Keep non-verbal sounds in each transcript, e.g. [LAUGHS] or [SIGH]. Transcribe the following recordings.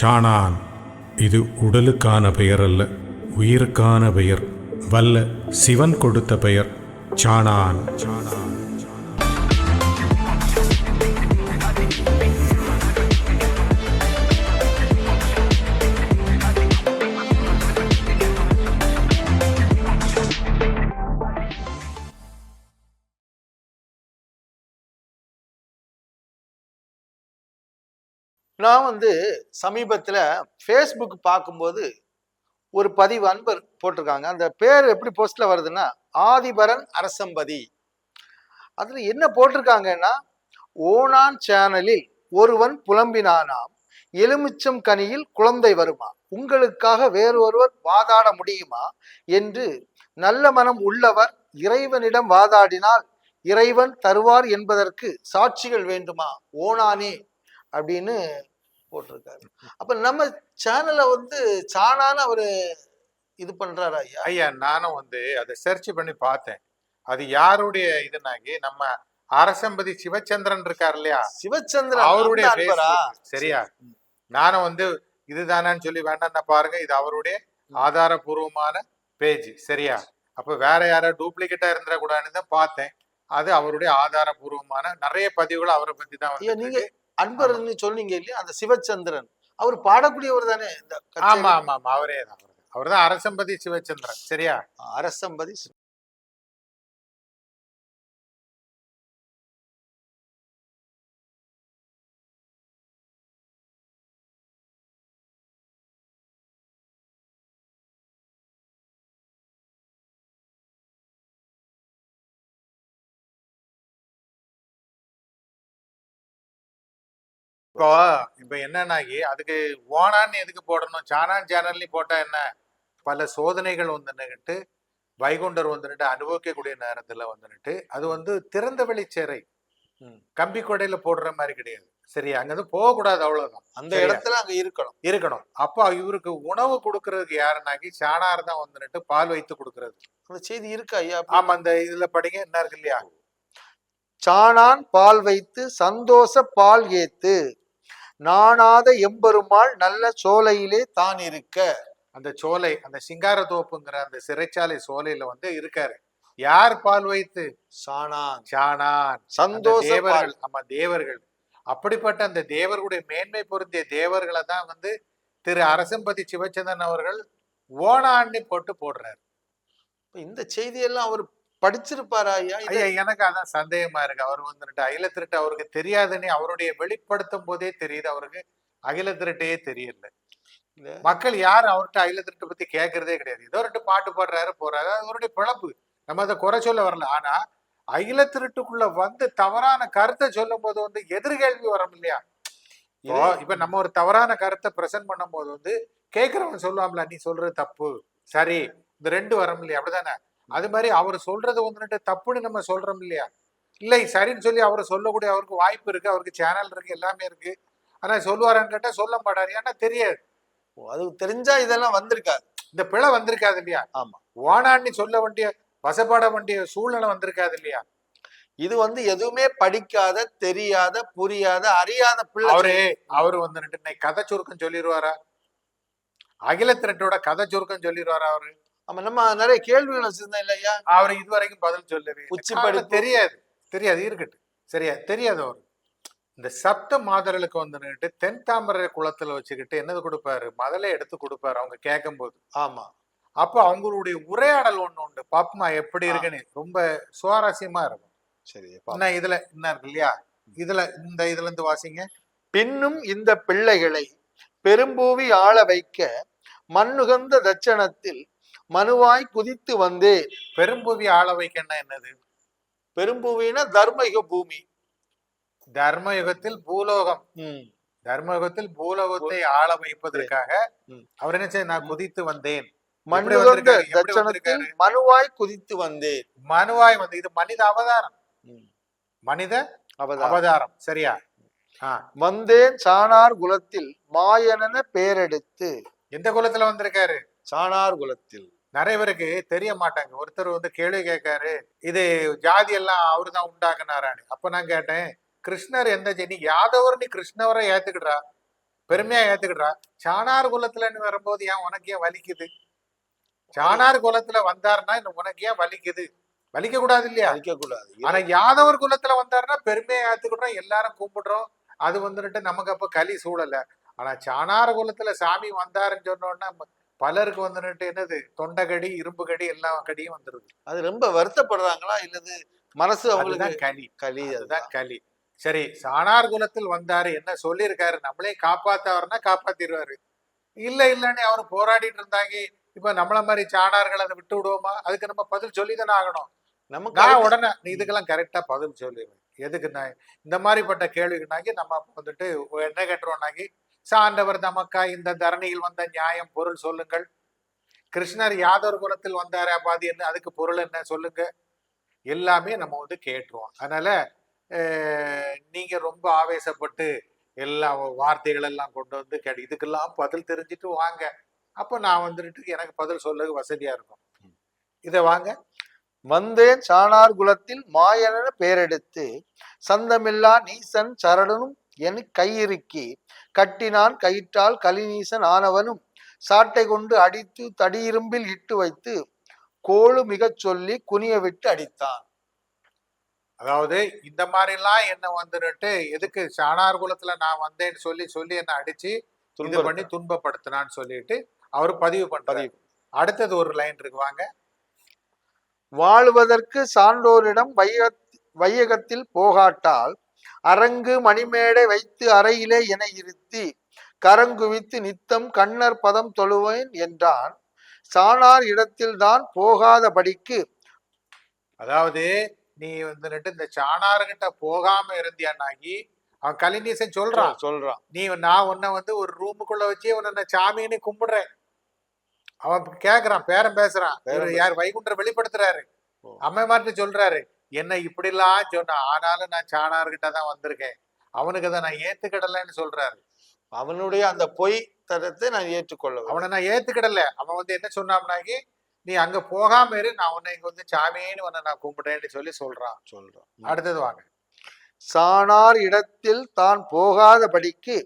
சாணான். இது உடலுக்கான பெயர் அல்ல உயிருக்கான பெயர். வல்ல சிவன் கொடுத்த பெயர் சாணான். சாணான் நான் வந்து சமீபத்தில் ஃபேஸ்புக் பார்க்கும்போது ஒரு பதிவு அன்பர் போட்டிருக்காங்க. அந்த பேர் எப்படி போஸ்டில் வருதுன்னா ஆதிபரன் அரசம்பதி அதில் என்ன போட்டிருக்காங்கன்னா ஓனான் சேனலில் ஒருவன் புலம்பினானாம். எலுமிச்சம் கனியில் குழந்தை வருமா? உங்களுக்காக வேறு ஒருவர் வாதாட முடியுமா? என்று நல்ல மனம் உள்ளவர் இறைவனிடம் வாதாடினால் இறைவன் தருவார் என்பதற்கு சாட்சிகள் வேண்டுமா? ஓனானே அப்படின்னு போட்டிருக்காரு. அப்ப நம்ம சேனலை வந்து சாணான்னு அவரு இது பண்றாரு ஐயா? ஐயா நானும் வந்து அதை சர்ச் பண்ணி பார்த்தேன். அது யாருடைய இதுனாகி நம்ம அரசம்பதி சிவச்சந்திரன் இருக்கார் இல்லையா? சிவச்சந்திரன் அவருடைய. சரியா? நானும் வந்து இதுதானான்னு சொல்லி வேண்டாம் பாருங்க இது அவருடைய ஆதாரபூர்வமான பேஜ் சரியா? அப்ப வேற யாரோ டூப்ளிகேட்டா இருந்துடக்கூடாதுன்னு தான் பார்த்தேன். அது அவருடைய ஆதாரபூர்வமான நிறைய பதிவுகள் அவரை பத்தி தான் நீங்க அன்பர்னு சொன்னீங்க இல்லையா? அந்த சிவச்சந்திரன். அவர் பாடக்கூடியவர் தானே இந்த? ஆமா ஆமா ஆமா. அவரே தான். அவர் தான் அரசம்பதி சிவச்சந்திரன். சரியா? அரசம்பதி இப்போ இப்ப என்னன்னாகி அதுக்கு ஓனான்னு எதுக்கு போடணும்? சானான் சேனல்லையும் போட்டா என்ன? பல சோதனைகள் வந்துன்னுட்டு வைகுண்டர் வந்துட்டு அனுபவிக்கக்கூடிய நேரத்துல வந்துட்டு அது வந்து திறந்த வெளி. கம்பி கொடையில போடுற மாதிரி கிடையாது. சரி அங்கிருந்து போகக்கூடாது அவ்வளவுதான். அந்த? இடத்துல அங்க இருக்கணும். இருக்கணும். அப்போ இவருக்கு உணவு கொடுக்கறதுக்கு யாருனாக்கி சாணார் தான் வந்துட்டு பால் வைத்து கொடுக்கறது. அந்த செய்தி இருக்கா ஐயா? ஆமா அந்த இதுல படிங்க. என்ன இருக்கு இல்லையா? சாணான் பால் வைத்து சந்தோஷ பால் ஏத்து. நாணாத எம்பெருமாள் நல்ல சோலையிலே தான் இருக்க. அந்த சோலை அந்த சிங்காரத்தோப்புங்கிற அந்த சிறைச்சாலை சோலையில வந்து இருக்காரு. யார் பால் வைத்து? சாணான். சாணான். சந்தோஷ தேவர்கள் ஆமா தேவர்கள். அப்படிப்பட்ட அந்த தேவர்களுடைய மேன்மை பொருந்திய தேவர்களை தான் வந்து திரு அரசம்பதி சிவச்சந்திரன் அவர்கள் ஓணான்னு போட்டு போடுறாரு. இந்த செய்தியெல்லாம் அவர் படிச்சிருப்பாரா ஐயா? இதை- ஐயா எனக்கு அதான் சந்தேகமா இருக்கு. அவர் வந்துட்டு அகில திருட்டு அவருக்கு தெரியாதுன்னு அவருடைய வெளிப்படுத்தும் போதே தெரியுது. அவருக்கு அகில திருட்டையே தெரியல. மக்கள் யாரும் அவர்கிட்ட அகில திருட்டை பத்தி கேட்கறதே கிடையாது. ஏதோ ரெண்டு பாட்டு பாடுறாரு போறாரு. அவருடைய பிழப்பு. நம்ம அதை குறை சொல்ல வரல. ஆனா அகில திருட்டுக்குள்ள வந்து தவறான கருத்தை சொல்லும் போது வந்து எதிர்கேள்வி வரும் இல்லையா? இப்போ நம்ம ஒரு தவறான கருத்தை பிரசன்ட் பண்ணும் போது வந்து கேட்கிறவன் சொல்லுவாம்ல நீ சொல்றது தப்பு. சரி இந்த ரெண்டு வரும் இல்லையா? அப்படிதானே? அது மாதிரி அவர் சொல்றது வந்துட்டு தப்புன்னு நம்ம சொல்றோம் இல்லையா? இல்லை சரின்னு சொல்லி அவர் சொல்லக்கூடிய அவருக்கு வாய்ப்பு இருக்கு அவருக்கு சேனல் இருக்கு எல்லாமே இருக்கு. ஆனா சொல்லுவாரான்னு கேட்டா சொல்ல மாட்டாரு ஏன்னா தெரியாது. அது தெரிஞ்சா இதெல்லாம் வந்திருக்காது. இந்த பிழை வந்திருக்காது இல்லையா? ஆமா. ஓனான்னு சொல்ல வேண்டிய வசப்பாட வேண்டிய சூழ்நிலை வந்திருக்காது இல்லையா? இது வந்து எதுவுமே படிக்காத தெரியாத புரியாத அறியாத பிள்ளை. அவரே அவரு வந்துட்டு இன்னைக்கு கதை சுருக்கம் சொல்லிடுவாரா அகில திரட்டோட கதை சுருக்கம் சொல்லிடுவாரா அவரு? ஆமா நம்ம நிறைய கேள்விகள் வச்சிருந்தோம் இல்லையா? அவர் இதுவரைக்கும் பதில் சொல்லவே இல்லை. உச்சி காரணம் படிப்பு. தெரியாது தெரியாது இருக்கட்டும். சரியா தெரியாது அவர். இந்த சப்த மாதர்களுக்கு வந்துட்டு தென் தாமரை குளத்துல வச்சுக்கிட்டு என்னது கொடுப்பாரு? முதல்ல எடுத்து கொடுப்பாரு அவங்க கேட்கும்போது. ஆமா. அப்போ அவங்களுடைய உரையாடல் ஒண்ணு உண்டு. பாப்பமா எப்படி. இருக்குன்னு. ரொம்ப சுவாரஸ்யமா இருக்கும். சரி என்ன இதுல என்ன இருக்கு இல்லையா? இதுல இந்த இதுல இருந்து வாசிங்க. பின்னும் இந்த பிள்ளைகளை பெரும்பூவி ஆள வைக்க மண்ணுகந்த தட்சணத்தில் மனுவாய் குதித்து வந்தேன் பெரும்புவி ஆள வைக்கன்னா என்னது? பெரும்பூவினா தர்மயுக பூமி. தர்ம யுகத்தில் பூலோகம். தர்மயுகத்தில் பூலோகத்தை ஆள வைப்பதற்காக. அவர் என்ன செய்ய நான் குதித்து வந்தேன்? மனுவாய் குதித்து வந்தேன். மனுவாய் வந்து இது மனித அவதாரம். மனித அவதாரம். சரியா? வந்தேன் சாணார் குலத்தில் மாயனன பேரெடுத்து. எந்த குலத்துல வந்திருக்காரு? சாணார் குலத்தில். நிறைய பேருக்கு தெரிய மாட்டாங்க. ஒருத்தர் வந்து கேள்வி கேட்காரு இது ஜாதி எல்லாம் அவரு தான் உண்டாக்குனாரான்னு. அப்ப நான் கேட்டேன் கிருஷ்ணர் எந்த ஜெனி? யாதவர் நீ கிருஷ்ணவரை ஏத்துக்கிடுறா? பெருமையா ஏத்துக்கிட்டா சாணார் குலத்துலன்னு வரும்போது ஏன் உனக்கு ஏன் வலிக்குது? சாணார் குலத்துல வந்தாருன்னா உனக்கு ஏன் வலிக்குது? வலிக்க கூடாது இல்லையா? அழிக்க கூடாது. ஆனா யாதவர் குலத்துல வந்தாருன்னா பெருமையா ஏத்துக்கிட்டோம் எல்லாரும் கும்பிடுறோம். அது வந்துட்டு நமக்கு அப்ப களி சூழல ஆனா சாணார் குலத்துல சாமி வந்தாருன்னு சொன்னோன்னா பலருக்கு வந்துட்டு என்னது? தொண்டைக்கடி இரும்பு கடி எல்லா கடியும் வந்துருது. அது ரொம்ப வருத்தப்படுறாங்களா? இல்லது மனசு அவங்களுக்கு களி. களி அதுதான். களி. சரி சாணார் குலத்தில் வந்தாரு. என்ன சொல்லியிருக்காரு? நம்மளே காப்பாத்தவர்னா காப்பாத்திடுவாரு இல்ல இல்லன்னு அவர் போராடிட்டு இருந்தாங்க. இப்ப நம்மள மாதிரி சாணார்கள் அதை விட்டு விடுவோமா? அதுக்கு நம்ம பதில் சொல்லிதானே ஆகணும். நமக்கு நான் உடனே நீ இதுக்கெல்லாம் கரெக்டா பதில் சொல்லிடுவேன் எதுக்கு நான் இந்த மாதிரிப்பட்ட கேள்விக்குனாக்கி நம்ம வந்துட்டு என்ன கேட்டுருவோம்னாக்கி சாண்டவர் தமக்கா இந்த தரணியில் வந்த நியாயம் பொருள் சொல்லுங்கள். கிருஷ்ணர் யாதவர் குலத்தில் வந்தாரு பாதி என்ன அதுக்கு பொருள் என்ன சொல்லுங்க. எல்லாமே நம்ம வந்து கேட்டுருவோம். அதனால நீங்க ரொம்ப ஆவேசப்பட்டு எல்லா வார்த்தைகள் எல்லாம் கொண்டு வந்து கேட்டு இதுக்கெல்லாம் பதில் தெரிஞ்சுட்டு வாங்க. அப்போ நான் வந்துட்டு எனக்கு பதில் சொல்ல வசதியா இருக்கும். இதை வாங்க. வந்தேன் சாணார் குலத்தில் மாயன பெயரெடுத்து சந்தமில்லா நீசன் சரடனும் என் கையிறுக்கி. கட்டினான் கயிற்றால் கலிநீசன் ஆனவனும் சாட்டை கொண்டு அடித்து தடியிரும்பில் இட்டு வைத்து கோளு மிகச் சொல்லி குனிய விட்டு அடித்தான். அதாவது இந்த மாதிரிலாம் என்ன வந்துட்டு எதுக்கு சாணார் குலத்துல நான் வந்தேன்னு சொல்லி சொல்லி என்ன அடிச்சு இது பண்ணி துன்பப்படுத்தினான்னு சொல்லிட்டு அவர் பதிவு பண்றாரு. அடுத்தது ஒரு லைன் இருக்கு வாங்க. வாழுவதற்கு சான்றோரிடம் வைய வையகத்தில் போகாட்டால் அரங்கு மணிமேடை வைத்து அறையிலே என இருத்தி கரங்குவித்து நித்தம் கண்ணர் பதம் தொழுவேன் என்றான். சாணார் இடத்தில்தான் போகாதபடிக்கு அதாவது நீ வந்துட்டு இந்த சாணார்கிட்ட போகாம இருந்தியானாகி அவன் கலிநீசன் சொல்றான். சொல்றான். நீ நான் உன்னை வந்து ஒரு ரூமுக்குள்ள வச்சு உன்னை சாமின்னு கும்பிடுறேன். அவன் கேக்குறான் பேரன் பேசுறான். யார் வைகுண்டர் வெளிப்படுத்துறாரு. ஓ. அம்மைமார்ட்ட சொல்றாரு. என்ன இப்படிலாம் சொன்ன ஆனாலும் நான் சாணார்கிட்ட தான் வந்திருக்கேன். அவனுக்கு அதை நான் ஏத்துக்கிடலைன்னு சொல்றாரு. அவனுடைய அந்த பொய் தரத்தை நான் ஏற்றுக்கொள்ள அவனை நான் ஏத்துக்கிடல. அவன் வந்து என்ன சொன்னாம்னாக்கி நீ அங்க போகாம இரு நான் உன்னை இங்க வந்து சாமின்னு உன்னை நான் கும்பிடுறேன்னு சொல்லி சொல்றான். சொல்றான். அடுத்தது வாங்க. சாணார் இடத்தில் தான் போகாதபடிக்கு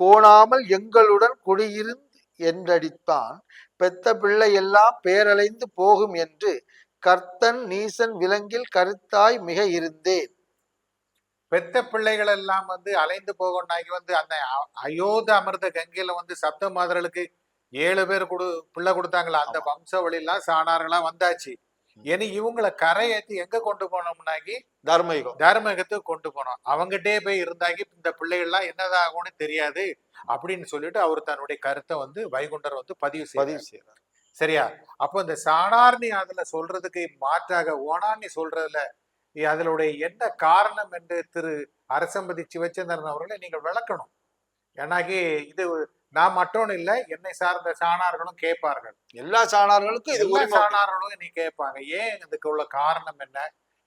கோணாமல் எங்களுடன் குடியிருந்து என்றடித்தான். பெத்த பிள்ளை எல்லாம் பேரலைந்து போகும் என்று கர்த்தன் நீசன் விலங்கில் கருத்தாய் மிக இருந்தேன். பெத்த பிள்ளைகள் எல்லாம் வந்து அலைந்து போகணும்னாக்கி வந்து அந்த அ- அயோத்த அமிர்த கங்கையில வந்து சப்த மாதர்களுக்கு ஏழு பேர் கொடு பிள்ளை கொடுத்தாங்களா? அந்த. வம்ச வழியெல்லாம் சாணார்களா வந்தாச்சு. இனி இவங்களை கரை ஏத்தி எங்க கொண்டு போனோம்னாக்கி தர்மயுகம். தர்மகத்துக்கு கொண்டு போனோம். அவங்ககிட்டே போய் இருந்தாக்கி இந்த பிள்ளைகள்லாம் என்னதாகும்னு தெரியாது. அப்படின்னு சொல்லிட்டு அவர் தன்னுடைய கருத்தை வந்து வைகுண்டர் வந்து பதிவு பதிவு செய்யறார் சரியா? அப்போ இந்த சாணார்னி அதுல சொல்றதுக்கு மாற்றாக ஓனான்னு சொல்றதுல அதனுடைய என்ன காரணம் என்று திரு அரசம்பதி சிவச்சந்திரன் அவர்களை நீங்கள் விளக்கணும். ஏன்னாக்கி இது நான் மட்டும் இல்லை என்னை சார்ந்த சாணார்களும் கேட்பார்கள். எல்லா சாணார்களுக்கும் இது உண்டு. சாணார்களும் நீ கேட்பாங்க. ஏன் இதுக்கு உள்ள காரணம் என்ன?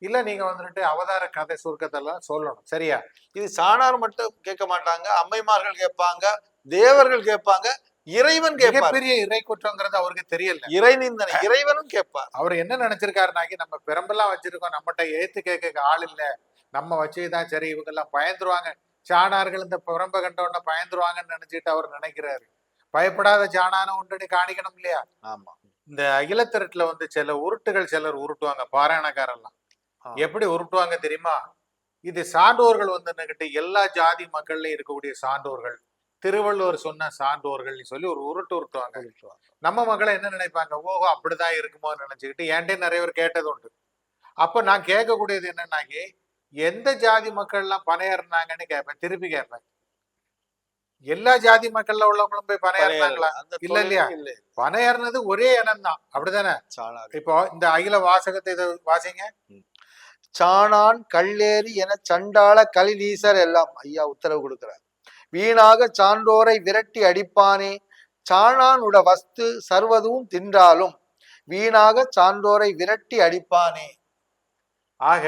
இல்ல நீங்க வந்துட்டு அவதார கதை சுருக்கத்தெல்லாம் சொல்லணும். சரியா? இது சாணார் மட்டும் கேட்க மாட்டாங்க அம்மைமார்கள் கேட்பாங்க தேவர்கள் கேட்பாங்க இறைவன் கேட்பார் மிகப்பெரிய இறை குற்றங்கிறது அவருக்கு தெரியல. இறைநிந்தனை இறைவனும் கேட்பார் அவர் என்ன நினைச்சிருக்காருனாக்கி நம்ம பெரம்பெல்லாம் வச்சிருக்கோம் நம்மகிட்ட ஏத்து கேட்க ஆள் இல்ல. நம்ம வச்சுதான் சரி இவங்க எல்லாம் பயந்துருவாங்க. சாணார்கள் இந்த பிரம்ப கண்ட உடனே பயந்துருவாங்கன்னு நினைச்சிட்டு அவர் நினைக்கிறாரு. பயப்படாத சாணான ஒன்று காணிக்கணும் இல்லையா? ஆமா. இந்த அகிலத்திரட்டுல வந்து சில உருட்டுகள் சிலர் உருட்டுவாங்க பாராயணக்காரெல்லாம். எப்படி உருட்டுவாங்க தெரியுமா? இது சான்றோர்கள் வந்து எல்லா ஜாதி மக்கள்லயும் இருக்கக்கூடிய சான்றோர்கள். திருவள்ளுவர் சொன்ன சான்றோர்கள்னு சொல்லி ஒரு உருட்டு உருட்டுவாங்க. நம்ம மக்களை என்ன நினைப்பாங்க? ஓஹோ அப்படிதான் இருக்குமோன்னு நினைச்சுக்கிட்டு என்கிட்ட நிறைய பேர் கேட்டது உண்டு. அப்ப நான் கேட்கக்கூடியது என்னன்னாக்கி எந்த ஜாதி மக்கள் எல்லாம் பணையேறினாங்கன்னு கேட்பேன் திருப்பி கேட்பேன். எல்லா ஜாதி மக்கள்ல உள்ளவங்களும் போய் பணையேறினாங்களா? இல்ல இல்லையா? இல்ல. பணையேறினது ஒரே இனம் தான் அப்படிதானே இப்போ இந்த அகில வாசகத்தை இதை வாசிங்க. சாணான் கல்லேரி என சண்டாள கலிநீசர் எல்லாம். ஐயா உத்தரவு கொடுக்கிறார். வீணாக சான்றோரை விரட்டி அடிப்பானே? சாணானுட வஸ்து சர்வதும் தின்றாலும் வீணாக சான்றோரை விரட்டி அடிப்பானே? ஆக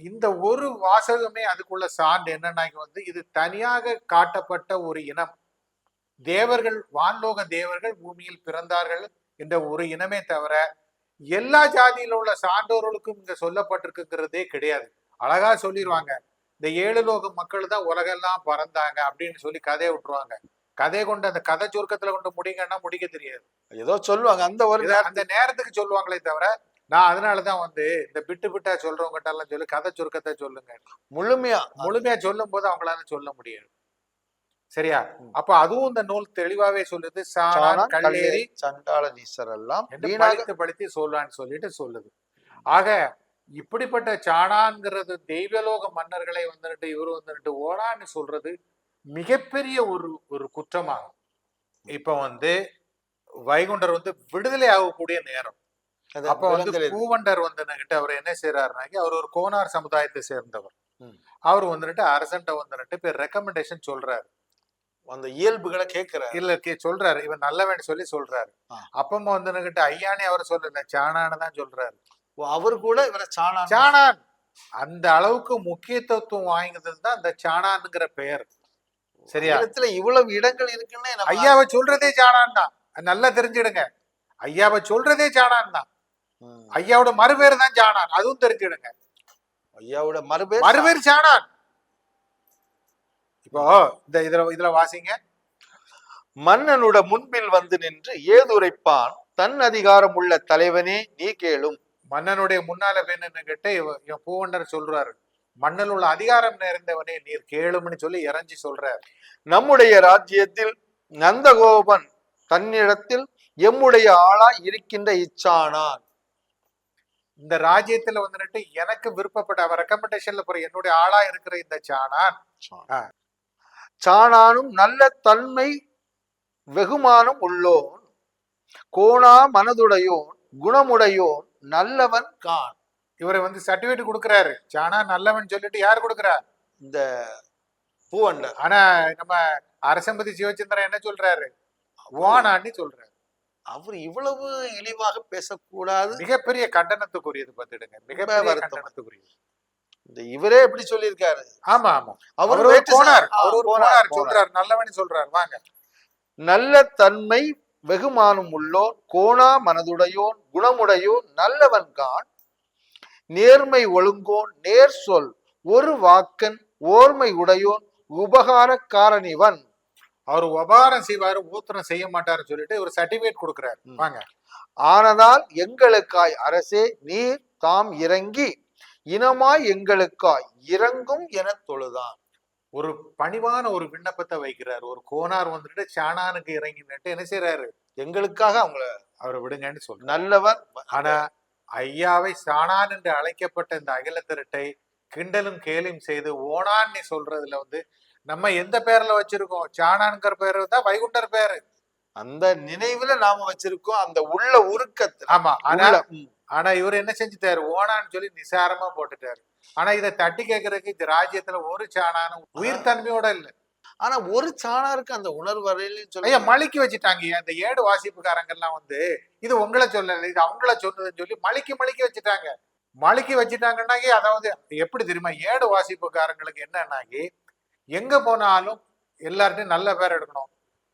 இந்த ஒரு வாசகமே அதுக்குள்ள சான்று என்னன்னா வந்து இது தனியாக காட்டப்பட்ட ஒரு இனம். தேவர்கள் வான்லோக தேவர்கள் பூமியில் பிறந்தார்கள் என்ற ஒரு இனமே தவிர எல்லா ஜாதியில உள்ள சான்றோர்களுக்கும் இங்க சொல்லப்பட்டிருக்குங்கிறதே கிடையாது. அழகா சொல்லிடுவாங்க இந்த ஏழு லோக மக்கள் தான் உலகெல்லாம் பறந்தாங்க அப்படின்னு சொல்லி கதையை விட்டுருவாங்க. கதையை கொண்டு அந்த கதை சுருக்கத்துல கொண்டு முடிங்கன்னா முடிக்க தெரியாது. ஏதோ சொல்லுவாங்க. அந்த ஒரு அந்த நேரத்துக்கு சொல்லுவாங்களே தவிர நான் அதனாலதான் வந்து இந்த பிட்டு பிட்டா சொல்றவங்ககிட்ட எல்லாம் சொல்லி கதை சுருக்கத்தை சொல்லுங்க. முழுமையா முழுமையா சொல்லும் போது அவங்களால சொல்ல முடியாது. சரியா? அப்ப அதுவும் இந்த நூல் தெளிவாவே சொல்லுது. கல்லேரி சண்டாள நீசர் எல்லாம் படித்து சொல்லான்னு சொல்லிட்டு சொல்லுது. ஆக இப்படிப்பட்ட சாணான்கிறது தெய்வலோக மன்னர்களை வந்துட்டு இவரு வந்துட்டு ஓடான்னு சொல்றது மிகப்பெரிய ஒரு ஒரு குற்றமாகும். இப்ப வந்து வைகுண்டர் வந்து விடுதலை ஆகக்கூடிய நேரம். அப்ப வந்து பூவண்டர் வந்து கிட்ட அவர் என்ன செய்யறாருனாக்கி அவர் ஒரு கோனார் சமுதாயத்தை சேர்ந்தவர். அவர் வந்துட்டு அரசன்ட்ட வந்துட்டு இப்ப ரெக்கமெண்டேஷன் சொல்றாரு. அந்த இயல்புகளை கேட்கிறார். இல்ல கே- சொல்றாரு. இவன் நல்லவன் சொல்லி சொல்றாரு. அப்பமா வந்து கிட்ட ஐயானே அவர் சொல்லல சாணான்னு தான் சொல்றாரு. அவர் கூட இவரை சாணான். சாணான். அந்த அளவுக்கு முக்கியத்துவம் வாய்ந்தது தான் அந்த சாணான்ங்கிற பெயர். சரியா? இடத்துல இவ்வளவு இடங்கள் இருக்குன்னு ஐயாவை சொல்றதே சாணான் தான். நல்லா தெரிஞ்சிடுங்க. ஐயாவை சொல்றதே சாணான் தான். ஐயாவோட மறுபேர் தான் சாணான். அதுவும் தெரிஞ்சிடுங்க. ஐயாவோட மறுபேர் மறுபேர் சாணான். இப்போ இந்த இதுல இதுல வாசிங்க. மன்னனுட முன்பில் வந்து நின்று ஏதுரைப்பான் தன் அதிகாரம் உள்ள தலைவனே நீ கேளும். மன்னனுடைய முன்னால வேணும்னு கேட்டு இவ- இவன் பூவண்டர் சொல்றாரு. மன்னல் உள்ள அதிகாரம் நிறைந்தவனே நீர் கேளும்னு சொல்லி இறஞ்சி சொல்றாரு. நம்முடைய ராஜ்யத்தில் நந்தகோபன் தன்னிடத்தில் எம்முடைய ஆளாய் இருக்கின்ற இச்சானான். இந்த ராஜ்யத்துல வந்துட்டு எனக்கு விருப்பப்பட்ட அவன் ரெக்கமெண்டேஷன்ல போற என்னுடைய ஆளா இருக்கிற இந்த சாணான். சாணானும் நல்ல தன்மை வெகுமானம் உள்ளோன். கோணா மனதுடையோன் குணமுடையோன் நல்லவன் கான். இவரை வந்து சர்டிபிகேட் கொடுக்கறாரு. சாணா நல்லவன் சொல்லிட்டு யார் கொடுக்கறா? இந்த பூவண்டர் ஆனா நம்ம அரசம்பதி சிவச்சந்திரன் என்ன சொல்றாரு? ஓனான்னு சொல்றாரு. அவர் இவ்வளவு இழிவாக பேசக்கூடாது. மிகப்பெரிய கண்டனத்துக்குரியது பார்த்துடுங்க. மிகப்பெரிய. கண்டனத்துக்குரியது. இந்த இவரே எப்படி சொல்லியிருக்காரு. ஆமா ஆமா. அவர் போனார். அவர் போனார். சொல்றாரு. நல்லவன் சொல்றாரு. வாங்க. நல்ல தன்மை வெகுமானம் உள்ளோன் கோணா மனதுடையோன் குணமுடையோன் நல்லவன் கான். நேர்மை ஒழுங்கோன் நேர் சொல் ஒரு வாக்கன் ஓர்மை உடையோன் உபகாரக்காரனிவன் அவர் உபகாரம் செய்வாரு ஊத்திரம் செய்ய மாட்டாருன்னு சொல்லிட்டு ஒரு சர்டிபிகேட் கொடுக்கறாரு. வாங்க. ஆனதால் எங்களுக்காய் அரசே நீர் தாம் இறங்கி இனமாய் எங்களுக்காய் இறங்கும் என தொழுதான். ஒரு பணிவான ஒரு விண்ணப்பத்தை வைக்கிறார். ஒரு கோனார் வந்துட்டு சாணானுக்கு இறங்கி நின்று என்ன செய்யறாரு எங்களுக்காக அவங்கள அவரை விடுங்கன்னு சொல்றாரு. நல்லவர். ஆனா ஐயாவை சாணான் என்று அழைக்கப்பட்ட இந்த அகில திரட்டை கிண்டலும் கேலியும் செய்து ஓணான்னு சொல்றதுல வந்து நம்ம எந்த பேர்ல வச்சிருக்கோம்? சாணான்கிற பேரு தான் வைகுண்டர் பேரு. அந்த நினைவுல நாம வச்சிருக்கோம் அந்த உள்ள உருக்கத்துல. ஆமா. ஆனா. ஆனா இவர் என்ன செஞ்சுட்டாரு? ஓணான்னு சொல்லி நிசாரமா போட்டுட்டாரு. ஆனா இதை தட்டி கேட்கறதுக்கு இந்த ராஜ்யத்துல ஒரு சாணானும் உயிர் தன்மையோட இல்ல. ஆனா ஒரு சாணாருக்கு அந்த உணர்வு வரையிலும் சொல்லி மலிக்கு வச்சுட்டாங்க இந்த ஏடு வாசிப்புக்காரங்க எல்லாம் வந்து இது உங்களை சொல்லல இது அவங்கள சொன்னதுன்னு சொல்லி மலிக்கு மலிக்கு வச்சுட்டாங்க. மலிக்கு வச்சுட்டாங்கன்னாக்கி அதாவது எப்படி தெரியுமா? ஏடு வாசிப்புக்காரங்களுக்கு என்னன்னாக்கி எங்க போனாலும் எல்லார்ட்டையும் நல்ல பேர் எடுக்கணும்.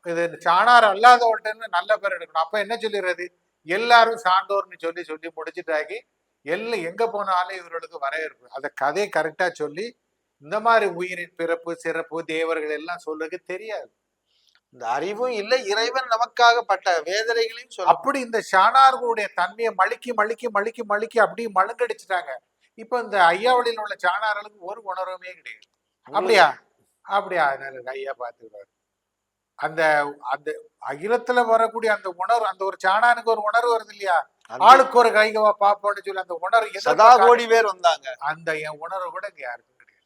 இது சாணார் அல்லாதவர்கிட்ட நல்ல பேர் எடுக்கணும். அப்ப என்ன சொல்லிடுறது? எல்லாரும் சான்றோர்னு சொல்லி சொல்லி முடிச்சுட்டாக்கி எல்லாம் எங்க போனாலும் இவர்களுக்கு வரவேற்பு. அதை கதையை கரெக்டா சொல்லி இந்த மாதிரி உயிரின் பிறப்பு சிறப்பு தேவர்கள் எல்லாம் சொல்றதுக்கு தெரியாது. இந்த அறிவும் இல்லை இறைவன் நமக்காக பட்ட வேதனைகளையும் சொல்ல அப்படி இந்த ஷானார்களுடைய தன்மையை மழுக்கி மழுக்கி மழுக்கி மழுக்கி அப்படியே மழுங்கடிச்சிட்டாங்க. இப்ப இந்த ஐயாவளியில் உள்ள சாணார்களுக்கு ஒரு உணர்வுமே கிடையாது. அப்படியா? அப்படியா? அதனால ஐயா பார்த்துக்கிறாரு அந்த அந்த அகிலத்துல வரக்கூடிய அந்த உணர்வு அந்த ஒரு சாணானுக்கு ஒரு உணர்வு வருது இல்லையா? ஆளுக்கு ஒரு கைகவா பாப்போம்னு சொல்லி அந்த உணர்வு சதா கோடி பேர் வந்தாங்க. அந்த என் உணர்வு கூட இங்க யாருக்கும் கிடையாது.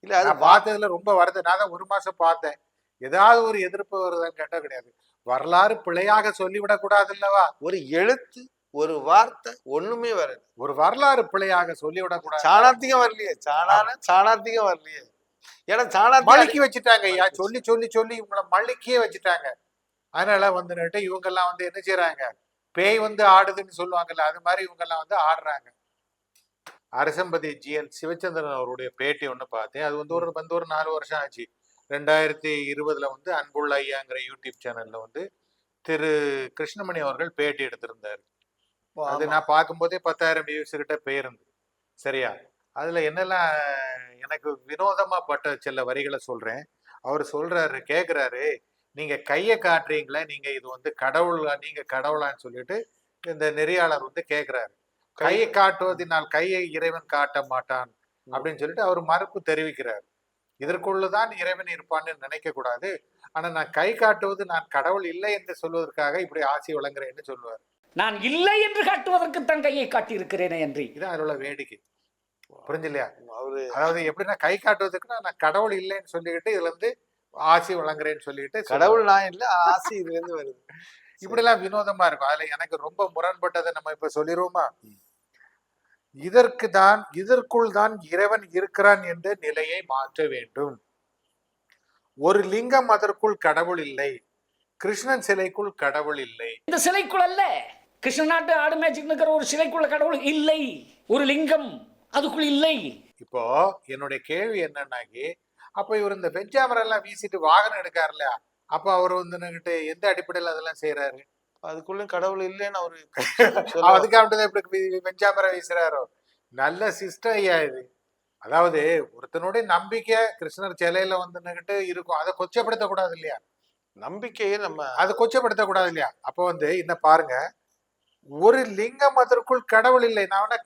இல்ல அது பார்த்ததுல ரொம்ப வருது நான் தான் ஒரு மாசம் பார்த்தேன். ஏதாவது ஒரு எதிர்ப்பு வருதான்னு கேட்டா கிடையாது. வரலாறு பிழையாக சொல்லிவிடக் கூடாது இல்லவா ஒரு எழுத்து ஒரு வார்த்தை ஒண்ணுமே வரல. ஒரு வரலாறு பிழையாக சொல்லிவிடக் கூடாது. சாணாத்திகம் வரலையே. சாணான சாணாத்திகம் வரலையே. ஏன்னா சாணாத்திகம் மழுக்கி வச்சுட்டாங்க ஐயா. சொல்லி சொல்லி சொல்லி இவங்கள மழுக்கியே வச்சுட்டாங்க. அதனால வந்துட்டு இவங்க எல்லாம் வந்து என்ன செய்யறாங்க பேய் வந்து ஆடுதுன்னு சொல்லுவாங்கல்ல அது மாதிரி இவங்க எல்லாம் வந்து ஆடுறாங்க. அரசம்பதி ஜிஎல் சிவச்சந்திரன் அவருடைய பேட்டி ஒண்ணு பார்த்தேன். அது வந்து ஒரு வந்து ஒரு நாலு வருஷம் ஆச்சு. ரெண்டாயிரத்தி இருபதுல வந்து அன்புள்ள ஐயாங்கிற யூடியூப் சேனல்ல வந்து திரு கிருஷ்ணமணி அவர்கள் பேட்டி எடுத்திருந்தாரு. அது. நான் பார்க்கும்போதே பத்தாயிரம் வியூஸ் கிட்ட போயிருந்து சரியா? அதுல என்னெல்லாம் எனக்கு வினோதமா பட்ட சில வரிகளை சொல்றேன். அவர் சொல்றாரு கேக்குறாரு நீங்க கையை காட்டுறீங்களே நீங்க இது வந்து கடவுளா நீங்க கடவுளான்னு சொல்லிட்டு இந்த நெறியாளர் வந்து கேக்குறாரு. கையை காட்டுவதனால் கையை இறைவன் காட்ட மாட்டான். அப்படின்னு சொல்லிட்டு அவர் மறுப்பு தெரிவிக்கிறார். இதற்குள்ளதான் இறைவன் இருப்பான்னு நினைக்க கூடாது. ஆனா நான் கை காட்டுவது நான் கடவுள் இல்லை என்று சொல்வதற்காக இப்படி ஆசி வழங்குறேன்னு சொல்லுவார். நான் இல்லை என்று காட்டுவதற்கு தன் கையை காட்டியிருக்கிறேனே என்று இதான் அதோட வேடிக்கை. புரிஞ்சில்லையா? அவரு அதாவது எப்படின்னா கை காட்டுவதற்குன்னா நான் கடவுள் இல்லைன்னு சொல்லிக்கிட்டு இதுல இருந்து ஆசி வழங்குறேன்னு சொல்லிட்டு கடவுள் நான் இல்ல ஆசி இதுல இருந்து வருது. [LAUGHS] இப்படி எல்லாம் வினோதமா இருக்கும். அதுல எனக்கு ரொம்ப முரண்பட்டதை நம்ம இப்ப சொல்லிடுவோமா இதற்கு தான் இதற்குள் தான் இறைவன் இருக்கிறான் என்ற நிலையை மாற்ற வேண்டும். ஒரு லிங்கம் அதற்குள் கடவுள் இல்லை. கிருஷ்ணன் சிலைக்குள் கடவுள் இல்லை. இந்த சிலைக்குள் அல்ல. கிருஷ்ண நாட்டு ஆடு இருக்கிற ஒரு சிலைக்குள்ள கடவுள் இல்லை. ஒரு லிங்கம். அதுக்குள் இல்லை. இப்போ என்னுடைய கேள்வி என்னன்னாக்கி அப்ப இவர் இந்த வெஞ்சாமரம் எல்லாம் வீசிட்டு வாகனம் எடுக்காருல்ல அப்ப அவர் வந்து நின்னுகிட்டு எந்த அடிப்படையில் அதெல்லாம் செய்யறாரு அதுக்குள்ள கடவுள் இல்லைன்னு அவரு [LAUGHS] அதுக்காக எப்படி வி- வெஞ்சாமரம் வீசுறாரோ? நல்ல சிஸ்டம் ஐயா இது. அதாவது ஒருத்தனுடைய நம்பிக்கை கிருஷ்ணர் சிலையில வந்து நின்னுகிட்டு இருக்கும். அதை கொச்சப்படுத்த கூடாது இல்லையா? நம்பிக்கையை நம்ம அதை கொச்சப்படுத்த கூடாது இல்லையா? அப்போ வந்து இந்த பாருங்க ஒரு லிங்கம் அதற்குள் கடவுள் இல்லை. நான் வேணா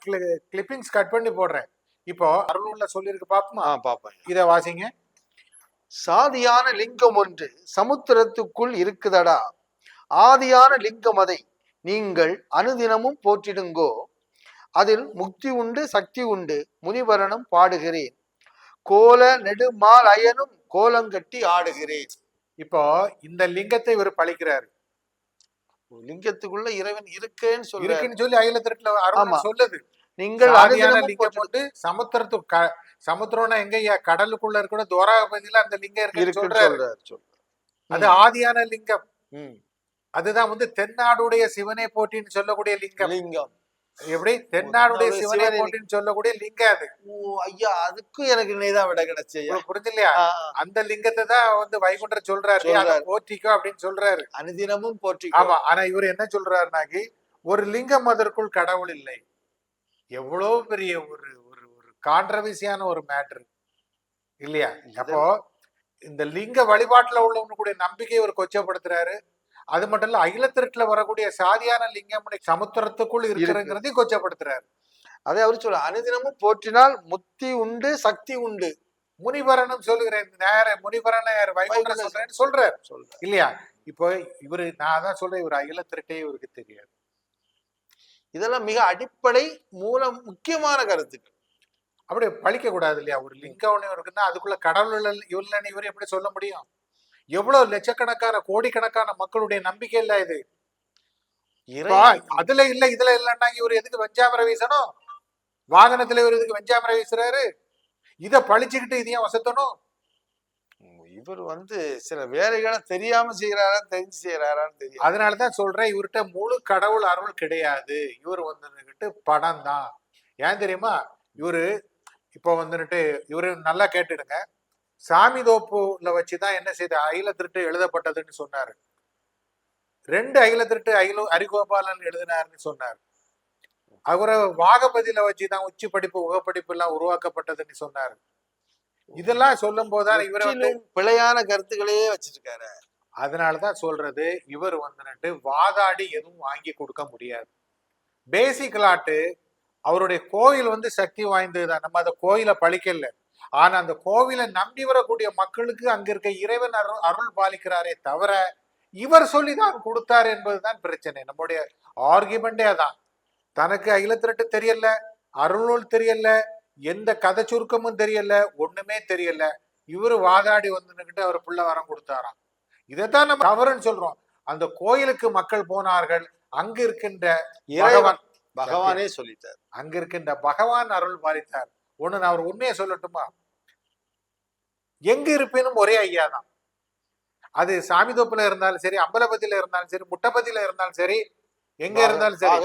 கிளிப்பிங்ஸ் கட் பண்ணி போடுறேன். இப்போ அருளுள்ள சொல்லியிருக்கு பாப்போமா? பாப்பேன் இத வாசிங்க. சாதியான லிங்கம் ஒன்று சமுத்திரத்துக்குள் இருக்குதடா. ஆதியான லிங்கம் அதை நீங்கள் அனுதினமும் போற்றிடுங்கோ. அதில் முக்தி உண்டு சக்தி உண்டு. முனிவரனும் பாடுகிறேன். கோல நெடுமால் அயனும் கோலங்கட்டி ஆடுகிறேன். இப்போ இந்த லிங்கத்தை இவர் பழிக்கிறாரு. லிங்கத்துக்குள்ள இறைவன் இருக்கேன்னு சொல்றாரு இருக்குன்னு சொல்லி அகில திருட்டுல சொல்லுது. நீங்கள் லிங்கம் போட்டு சமுத்திரத்து சமுத்திரம்னா எங்க ஐயா கடலுக்குள்ள இருக்கிற துவராபதியில அந்த லிங்கம் இருக்குன்னு சொல்றாரு. அது ஆதியான லிங்கம். அதுதான் வந்து தென்னாடுடைய சிவனை போட்டின்னு சொல்லக்கூடிய லிங்கம். லிங்கம். எப்படி? தென்னாடுடைய சிவனை போட்டின்னு சொல்லக்கூடிய லிங்கம் அது. ஐயா அதுக்கும் எனக்கு நீதான் விட கிடைச்சு ஐயா. உங்களுக்கு புரிஞ்சு இல்லையா ஆ, அந்த லிங்கத்தை தான் வந்து வைகுண்டர் சொல்றாரு. போற்றிக்கோ அப்படின்னு சொல்றாரு. அனுதினமும் போற்றி ஆமா ஆனா இவர் என்ன சொல்றாருனாக்கி ஒரு லிங்கம் அதற்குள் கடவுள் இல்லை. எவ்வளவு பெரிய ஒரு ஒரு ஒரு கான்ட்ரவர்சியான ஒரு மேட்ரு இல்லையா? அப்போ இந்த லிங்க வழிபாட்டுல உள்ளவனுடைய நம்பிக்கையை இவர் கொச்சப்படுத்துறாரு. அது மட்டும் இல்ல அகிலத்திருட்டுல வரக்கூடிய சாதியான லிங்கம் சமுத்திரத்துக்குள் இருக்கிறங்கிறதையும் கொச்சப்படுத்துறாரு. அதே அவர் சொல்ல அனுதினமும் போற்றினால் முத்தி உண்டு சக்தி உண்டு. முனிவரனும் சொல்லுகிறேன் நேர முனிவரனை வைகுண்டர் சொல்றேன்னு சொல்றாரு. சொல்ற இல்லையா? இப்போ இவரு நான் அதான் சொல்றேன் இவர் அகிலத்திருட்டே இவருக்கு தெரியாது. இதெல்லாம் மிக அடிப்படை மூல முக்கியமான கருத்துக்கள். அப்படி பழிக்க கூடாது இல்லையா? ஒரு லிங்கம் ஒண்ணு இருக்குன்னா அதுக்குள்ள கடவுள் இல்லைன்னு இவர் எப்படி சொல்ல முடியும்? எவ்வளவு லட்சக்கணக்கான கோடிக்கணக்கான மக்களுடைய நம்பிக்கை இல்ல இது. அதுல இல்ல இதுல இல்லைன்னா இவர் எதுக்கு வெஞ்சாமரை வீசணும்? வாகனத்துல இவர் எதுக்கு வெஞ்சாமரை வீசுறாரு? இத பழிச்சுக்கிட்டு இதையும் வசத்தணும். இவர் வந்து சில வேலைகளை தெரியாம செய்யறாரா தெரிஞ்சு செய்யறாரான்னு தெரியும் அதனாலதான் சொல்றேன் இவர்கிட்ட முழு கடவுள் அருள் கிடையாது. இவர் வந்துட்டு படம் தான். ஏன் தெரியுமா? இவரு இப்போ வந்துட்டு இவரு நல்லா கேட்டுடுங்க. சாமி தோப்புல வச்சுதான் என்ன செய்த? அகில திருட்டு எழுதப்பட்டதுன்னு சொன்னாரு. ரெண்டு அகில திருட்டு அகில அரிகோபாலன் எழுதினாருன்னு சொன்னார். அவரை வாகபதியில வச்சுதான் உச்சி படிப்பு உகப்படிப்பு எல்லாம் உருவாக்கப்பட்டதுன்னு சொன்னாரு. இதெல்லாம் சொல்லும் போதுதான் இவரை வந்து பிழையான கருத்துக்களையே வச்சிருக்காரு. அதனாலதான் சொல்றது இவர் வந்துட்டு வாதாடி எதுவும் வாங்கி கொடுக்க முடியாது. பேசிக்கலாட்டு அவருடைய கோயில் வந்து சக்தி வாய்ந்ததுதான். நம்ம அந்த கோயிலை பழிக்கல. ஆனா அந்த கோவிலை நம்பி வரக்கூடிய மக்களுக்கு அங்க இருக்க இறைவன் அருள் அருள் பாலிக்கிறாரே தவிர இவர் சொல்லிதான் கொடுத்தார் என்பதுதான் பிரச்சனை. நம்முடைய ஆர்குமெண்டே அதான். தனக்கு அகில திரட்டு தெரியல அருள் தெரியல எந்த கதை சுருக்கமும் தெரியல ஒண்ணுமே தெரியல. இவரு வாதாடி வந்துகிட்டு அவர் புள்ள வரம் கொடுத்தாராம். இதைத்தான் நம்ம தவறுன்னு சொல்றோம். அந்த கோயிலுக்கு மக்கள் போனார்கள் அங்க இருக்கின்ற இறைவன் பகவானே சொல்லிட்டார். அங்க இருக்கின்ற பகவான் அருள் பாலித்தார். ஒண்ணு நான் ஒரு உண்மையை சொல்லட்டுமா? எங்க இருப்பினும் ஒரே ஐயா தான். அது சாமி தோப்புல இருந்தாலும் சரி அம்பலபதியில இருந்தாலும் சரி முட்டப்பதியில இருந்தாலும் சரி எங்க இருந்தாலும் சரி.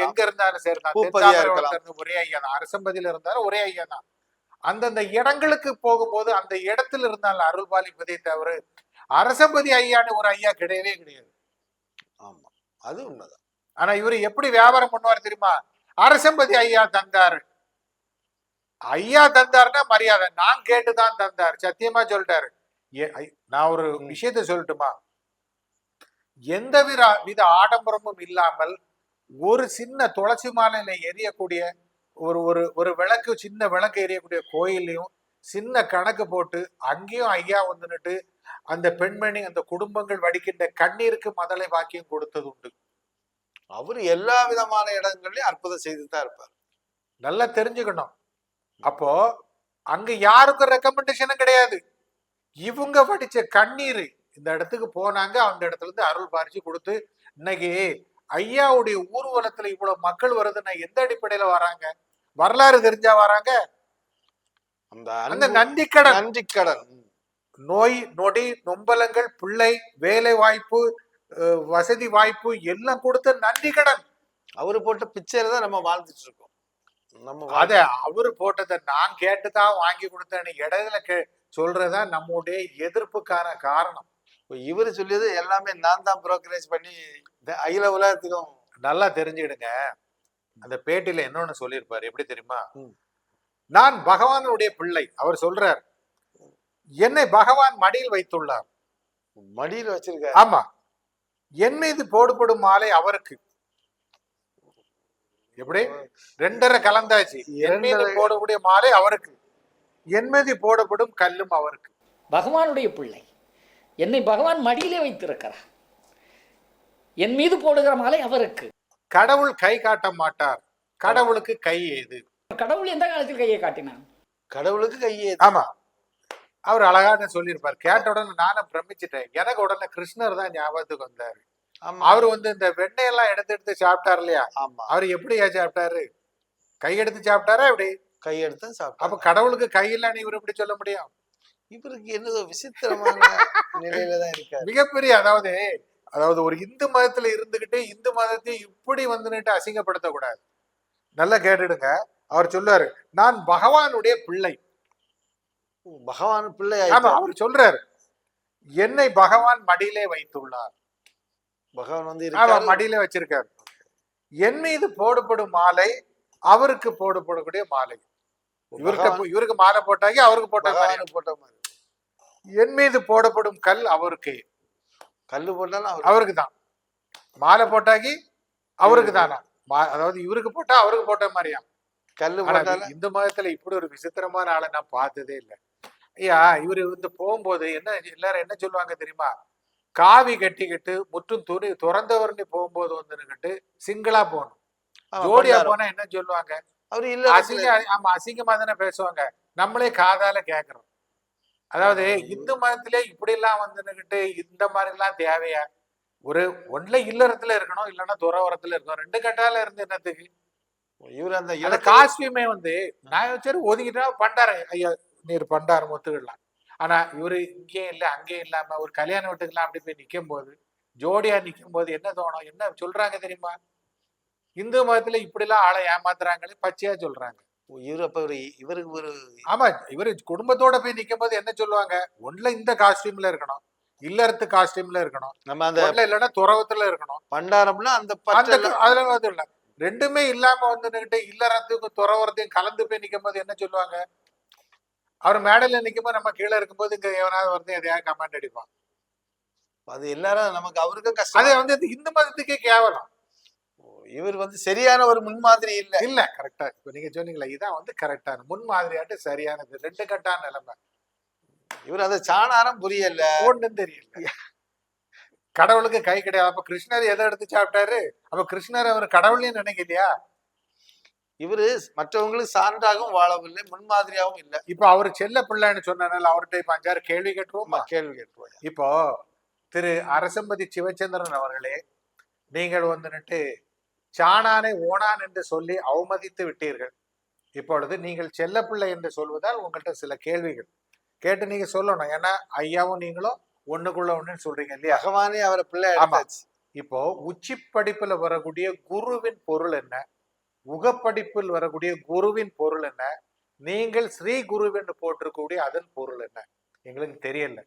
எங்க இருந்தாலும் சரி. ஒரே ஐயா தான். அரசம்பதியில இருந்தாலும் ஒரே ஐயா தான். அந்தந்த இடங்களுக்கு போகும்போது அந்த இடத்துல இருந்தாலும் அருள் பாலிப்பதே தவிர அரசம்பதி ஐயான்னு ஒரு ஐயா கிடையவே கிடையாது. ஆமா. அது உண்மைதான். ஆனா இவரு எப்படி வியாபாரம் பண்ணுவார் தெரியுமா? அரசம்பதி ஐயா தந்தாரு. ஐயா தந்தாருன்னா மரியாதை. நான் கேட்டுதான் தந்தார். சத்தியமா சொல்லிட்டாரு. நான் ஒரு விஷயத்த சொல்லட்டுமா? எந்த வித வித ஆடம்பரமும் இல்லாமல் ஒரு சின்ன துளசி மாலையில எரியக்கூடிய ஒரு ஒரு ஒரு விளக்கு சின்ன விளக்கு எரியக்கூடிய கோயில்லையும் சின்ன கணக்கு போட்டு அங்கேயும் ஐயா வந்துன்னுட்டு அந்த பெண்மணி அந்த குடும்பங்கள் வடிக்கின்ற கண்ணீருக்கு மதலை வாக்கியம் கொடுத்தது உண்டு. அவர் எல்லா விதமான இடங்கள்லயும் அற்புதம் செய்து தான் இருப்பார். நல்லா தெரிஞ்சுக்கணும். அப்போ அங்க யாருக்கும் ரெக்கமெண்டேஷனும் கிடையாது. இவங்க படிச்ச கண்ணீர் இந்த இடத்துக்கு போனாங்க அந்த இடத்துல இருந்து அருள் பாரிச்சு கொடுத்து இன்னைக்கு ஐயாவுடைய ஊர்வலத்துல இவ்வளவு மக்கள் வருதுன்னா எந்த அடிப்படையில வராங்க? வரலாறு தெரிஞ்சா வராங்க? அந்த நந்திக்கடன் நன்றிக்கடன். நோய் நொடி நொம்பலங்கள் பிள்ளை வேலை வாய்ப்பு வசதி வாய்ப்பு எல்லாம் கொடுத்த நன்றிக்கடன். அவரு போட்ட பிக்சர் தான் நம்ம வாழ்ந்துட்டு இருக்கோம். நம்ம அத அவரு போட்டதை நான் கேட்டுதான் வாங்கி கொடுத்தேன்னு இடையில கே சொல்றதா நம்முடைய எதிர்ப்புக்கான காரணம். இவரு சொல்லியது எல்லாமே நான் தான் புரோக்கரேஜ் பண்ணி இந்த அகில உலகத்துக்கும் நல்லா தெரிஞ்சுக்கிடுங்க. அந்த பேட்டியில இன்னொன்னு சொல்லியிருப்பாரு. எப்படி தெரியுமா. நான் பகவானுடைய பிள்ளை. அவர் சொல்றார் என்னை பகவான் மடியில் வைத்துள்ளார். மடியில வச்சிருக்க ஆமா. என் மீது போடுபடும் மாலை அவருக்கு. எப்படி? ரெண்டரை கலந்தாச்சு. என் மீது போடக்கூடிய மாலை அவருக்கு. என் மீது போடப்படும் கல்லும் அவருக்கு. பகவானுடைய பிள்ளை. என்னை பகவான் மடியிலே வைத்திருக்கிறார். என் மீது போடுகிற மாலை அவருக்கு. கடவுள் கை காட்ட மாட்டார். கடவுளுக்கு கை ஏது? கடவுள் எந்த காலத்தில் கையை காட்டினான் கடவுளுக்கு கையே ஆமா. அவர் அழகான சொல்லியிருப்பார். கேட்ட உடனே நானும் பிரமிச்சிட்டேன். எனக்கு உடனே கிருஷ்ணர் தான் ஞாபகத்துக்கு வந்தாரு. அவர் வந்து இந்த வெண்ணெயெல்லாம் எடுத்து எடுத்து சாப்பிட்டார் இல்லையா? ஆமா. அவர் எப்படியா சாப்பிட்டாரு? கை எடுத்து சாப்பிட்டாரா எப்படி? கையெடுத்து அப்ப சாப்பிட்டாங்க கடவுளுக்கு கை இல்லைன்னு இவர் எப்படி சொல்ல முடியும்? இவருக்கு என்னதோ விசித்திரமான [LAUGHS] நிலையில தான் இருக்காரு. மிகப்பெரிய அதாவது அதாவது ஒரு இந்து மதத்துல இருந்துகிட்டு இந்து மதத்தை இப்படி வந்துன்னுட்டு அசிங்கப்படுத்தக்கூடாது. நல்லா கேட்டுடுங்க. அவர் சொல்லுவாரு நான் பகவானுடைய பிள்ளை. பகவான் பிள்ளை. அவர் சொல்றாரு என்னை பகவான் மடியிலே வைத்துள்ளார். பகவான் வந்து மடியில வச்சிருக்காரு. என் மீது போடப்படும் மாலை அவருக்கு போடப்படக்கூடிய மாலை. இவருக்கு இவருக்கு மாலை போட்டாங்க அவருக்கு போட்டாங்க போட்ட மாதிரி என் மீது போடப்படும் கல் அவருக்கு. கல்லு போட்டாலும் அவர் அவருக்கு தான். மாலை போட்டாக்கி அவருக்கு தானா? அதாவது இவருக்கு போட்டா அவருக்கு போட்ட மாதிரியா? கல்லு ஆனா போட்டாலும் இந்து மதத்துல இப்படி ஒரு விசித்திரமான ஆளை நான் பார்த்ததே இல்லை. ஐயா இவரு வந்து போகும்போது என்ன எல்லாரும் என்ன சொல்லுவாங்க தெரியுமா? காவி கட்டிக்கிட்டு முற்றும் துணி துறந்தவர்னு போகும்போது வந்துன்னுக்கிட்டு சிங்கிளா போகணும். ஜோடியா. போனா என்ன சொல்லுவாங்க? அவரு இல்ல அசிங்க ஆமா அசிங்கமா தானே பேசுவாங்க. நம்மளே காதால கேக்குறோம். அதாவது இந்து மதத்திலே இப்படி எல்லாம் வந்துன்னுகிட்டு இந்த மாதிரி எல்லாம் தேவையா? ஒரு ஒண்ணுல இல்லறத்துல இருக்கணும் இல்லைன்னா துறவரத்துல இருக்கணும். ரெண்டு கட்டால இருந்து என்னத்துக்கு? இவர் அந்த காஸ்டியூமே வந்து நான் சரி ஒதுக்கிட்டா பண்டாரம் ஐயா நீர் பண்டாரம் ஒத்துக்கிடலாம். ஆனா இவரு இங்கே இல்ல அங்கே இல்லாம ஒரு கல்யாண வீட்டுக்கெல்லாம் அப்படி போய் நிக்கும் போது ஜோடியா நிக்கும் போது என்ன தோணும்? என்ன சொல்றாங்க தெரியுமா? இந்து மதத்துல இப்படி எல்லாம் ஆளை ஏமாத்துறாங்களே பச்சையா சொல்றாங்க. இவர் அப்ப ஒரு இவருக்கு ஒரு ஆமா இவரு குடும்பத்தோட போய் நிக்கும் போது என்ன சொல்லுவாங்க? ஒண்ணுல இந்த காஸ்டியூம்ல இருக்கணும் இல்லறத்து காஸ்டியூம்ல இருக்கணும் நம்ம அந்த இல்லைன்னா துறவத்துல இருக்கணும். பண்டாரம்ல அந்த அதுல வந்து இல்ல. ரெண்டுமே இல்லாம வந்துட்டு இல்லறத்துக்கும் துறவரத்தையும் கலந்து போய் நிக்கும் போது என்ன சொல்லுவாங்க? அவர் மேடையில நிக்கும் போது நம்ம கீழே இருக்கும்போது இங்க எவனாவது வந்து எதையாவது கமெண்ட் அடிப்பான். அது எல்லாரும் நமக்கு அவருக்கும் அது கஷ்டம் வந்து இந்த மதத்துக்கே கேவலம். இவர் வந்து சரியான ஒரு முன்மாதிரி இல்ல. இல்ல கரெக்டா இப்ப நீங்க சொன்னீங்களா இதான் வந்து கரெக்டான முன்மாதிரியாட்டு சரியானது ரெண்டு கட்டான நிலைமை. இவர் அந்த சாணாரம் புரியல. ஒண்ணும் தெரியல. கடவுளுக்கு கை கிடையாது. அப்ப கிருஷ்ணர் எதை எடுத்து சாப்பிட்டாரு? அப்ப கிருஷ்ணர் அவர் கடவுளையும் நினைக்கலையா? இவரு மற்றவங்களுக்கு சான்றாகவும் வாழவில்லை முன்மாதிரியாகவும் இல்ல. இப்ப அவர் செல்ல பிள்ளைன்னு சொன்னனால அவர்கிட்ட இப்ப அஞ்சாறு கேள்வி கேட்டுருவோமா? கேள்வி கேட்டுருவாங்க இப்போ திரு அரசம்பதி சிவச்சந்திரன் அவர்களே நீங்கள் வந்துட்டு சாணானை ஓணான் என்று சொல்லி அவமதித்து விட்டீர்கள். இப்பொழுது நீங்கள் செல்லப்பிள்ளை என்று சொல்வதால் உங்கள்கிட்ட சில கேள்விகள். கேட்டு நீங்க சொல்லணும். ஏன்னா ஐயாவும் நீங்களும் ஒண்ணுக்குள்ள ஒண்ணுன்னு சொல்றீங்க இல்லையா? பகவானே அவரை பிள்ளை இப்போ உச்சி படிப்புல வரக்கூடிய குருவின் பொருள் என்ன? உகப்படிப்பில் வரக்கூடிய குருவின் பொருள் என்ன? நீங்கள் ஸ்ரீ குருவென்று போட்டிருக்கக்கூடிய அதன் பொருள் என்ன? எங்களுக்கு தெரியல.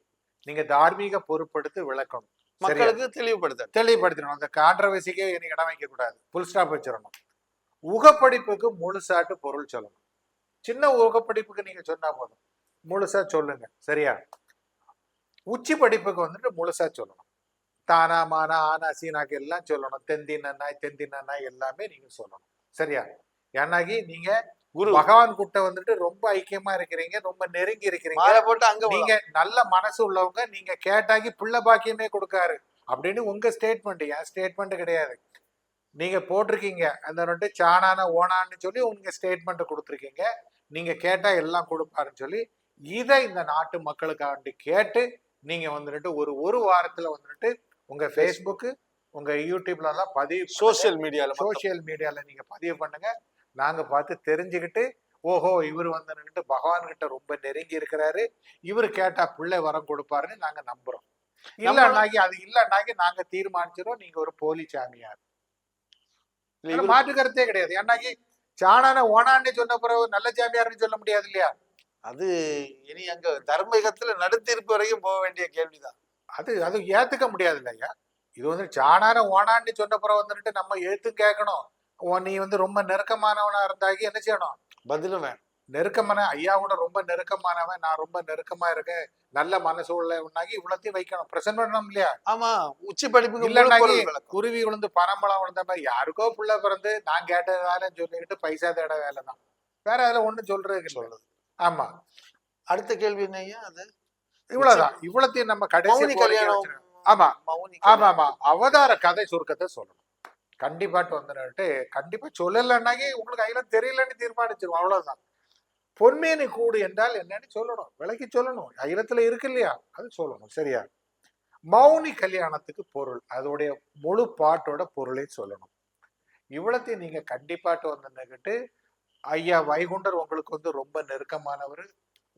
நீங்க தார்மீக பொறுப்படுத்தி விளக்கணும்? மக்களுக்கு தெளிவுபடுத்த தெளிவுபடுத்தணும் அந்த கான்ட்ரவர்சிக்கே எனக்கு இடம் வைக்க கூடாது. புல் ஸ்டாப் வச்சிடணும். உகப்படிப்புக்கு முழுசாட்டு பொருள் சொல்லணும். சின்ன உகப்படிப்புக்கு நீங்க சொன்னா போதும். முழுசா சொல்லுங்க. சரியா? உச்சி படிப்புக்கு வந்துட்டு முழுசா சொல்லணும். தானா மானா ஆனா சீனாக்கு எல்லாம் சொல்லணும். தெந்தினாய் தெந்தினாய் எல்லாமே நீங்க சொல்லணும். சரியா? ஏன்னாகி நீங்க குரு. பகவான் கிட்ட வந்துட்டு ரொம்ப ஐக்கியமா இருக்கிறீங்க ரொம்ப நெருங்கி இருக்கிறீங்க. போட்டு அங்க நீங்க நல்ல மனசு உள்ளவங்க நீங்க கேட்டாகி பிள்ளை பாக்கியமே கொடுக்காரு. அப்படின்னு உங்க ஸ்டேட்மெண்ட் என் ஸ்டேட்மெண்ட் கிடையாது. நீங்க போட்டிருக்கீங்க அந்த சாணான ஓனான்னு சொல்லி உங்க ஸ்டேட்மெண்ட் கொடுத்துருக்கீங்க. நீங்க கேட்டா எல்லாம் கொடுப்பாருன்னு சொல்லி இதை இந்த நாட்டு மக்களுக்காண்டி கேட்டு நீங்க வந்துட்டு ஒரு ஒரு வாரத்துல வந்துட்டு உங்க ஃபேஸ்புக்கு உங்க யூடியூப்ல எல்லாம் பதிவு சோசியல் மீடியால சோசியல் மீடியால நீங்க பதிவு பண்ணுங்க. நாங்க பார்த்து தெரிஞ்சுக்கிட்டு ஓஹோ இவர் வந்துட்டு பகவான் கிட்ட ரொம்ப நெருங்கி இருக்கிறாரு. இவர் கேட்டா பிள்ளை வரம் கொடுப்பாருன்னு நாங்க நம்புறோம். இல்லன்னாக்கி அது இல்லன்னாக்கி நாங்க தீர்மானிச்சிரோம் நீங்க ஒரு போலி சாமியார். மாற்று கருத்தே கிடையாது. ஏன்னாக்கி சாணான ஓனான்னு சொன்ன பிறகு நல்ல சாமியார்னு சொல்ல முடியாது இல்லையா? அது இனி அங்க தர்மயுகத்துல நடுத்தீர்ப்பு வரைக்கும் போக வேண்டிய கேள்விதான். அது அது ஏத்துக்க முடியாது இல்லையா? இது வந்து சாணான ஓனான்னு சொன்ன பிறகு வந்துட்டு நம்ம எழுத்து கேட்கணும் நீ வந்து ரொம்ப நெருக்கமானவனா இருந்தாக்கி என்ன செய்யணும்? பதிலும். வேணும் நெருக்கமான ஐயா கூட ரொம்ப நெருக்கமானவன் நான் ரொம்ப நெருக்கமா இருக்கேன் நல்ல மனசு உள்ளவனாகி இவ்வளத்தையும் வைக்கணும். பிரசன்ட் பண்ணணும் இல்லையா? ஆமா உச்சி பொருள் விளக்கம். குருவி விழுந்து பனம்பழம் விழுந்த மாதிரி யாருக்கோ புள்ள பிறந்து நான் கேட்டதால சொல்லிக்கிட்டு பைசா தேட வேலை தான். வேற அதுல சொல்றதுக்கு இல்லை. சொல்றது. ஆமா. அடுத்த கேள்வி என்னய்யா அது? இவ்வளவுதான். இவ்வளத்தையும் நம்ம கடைசி கல்யாணம். ஆமா. மௌனி ஆமா ஆமா. அவதார கதை சுருக்கத்தை சொல்லணும். கண்டிப்பாட்டு வந்துட்டு கண்டிப்பா சொல்லலைன்னாக்கி உங்களுக்கு அதில் தெரியலன்னு தீர்மானிச்சிருவோம். அவ்வளவுதான். பொன்மேனி கூடு என்றால் என்னன்னு சொல்லணும். விளக்கி சொல்லணும். அகிலத்துல இருக்கு இல்லையா? அது சொல்லணும். சரியா? மௌனி கல்யாணத்துக்கு பொருள். அதோடைய முழு பாட்டோட பொருளை சொல்லணும். இவ்வளத்தையும் நீங்க கண்டிப்பாட்டு வந்துன்னுக்கிட்டு ஐயா வைகுண்டர் உங்களுக்கு வந்து ரொம்ப நெருக்கமானவர்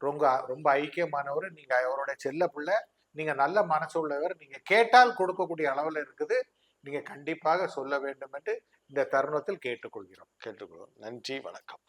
ரொம்ப ரொம்ப ஐக்கியமானவர் நீங்க அவரோட செல்ல பிள்ளை நீங்க நல்ல மனசு உள்ளவர் நீங்க கேட்டால் கொடுக்கக்கூடிய அளவில் இருக்குது. நீங்க கண்டிப்பாக சொல்ல வேண்டும் என்று இந்த தருணத்தில் கேட்டுக்கொள்கிறோம். கேட்டுக்கொள்கிறோம். நன்றி வணக்கம்.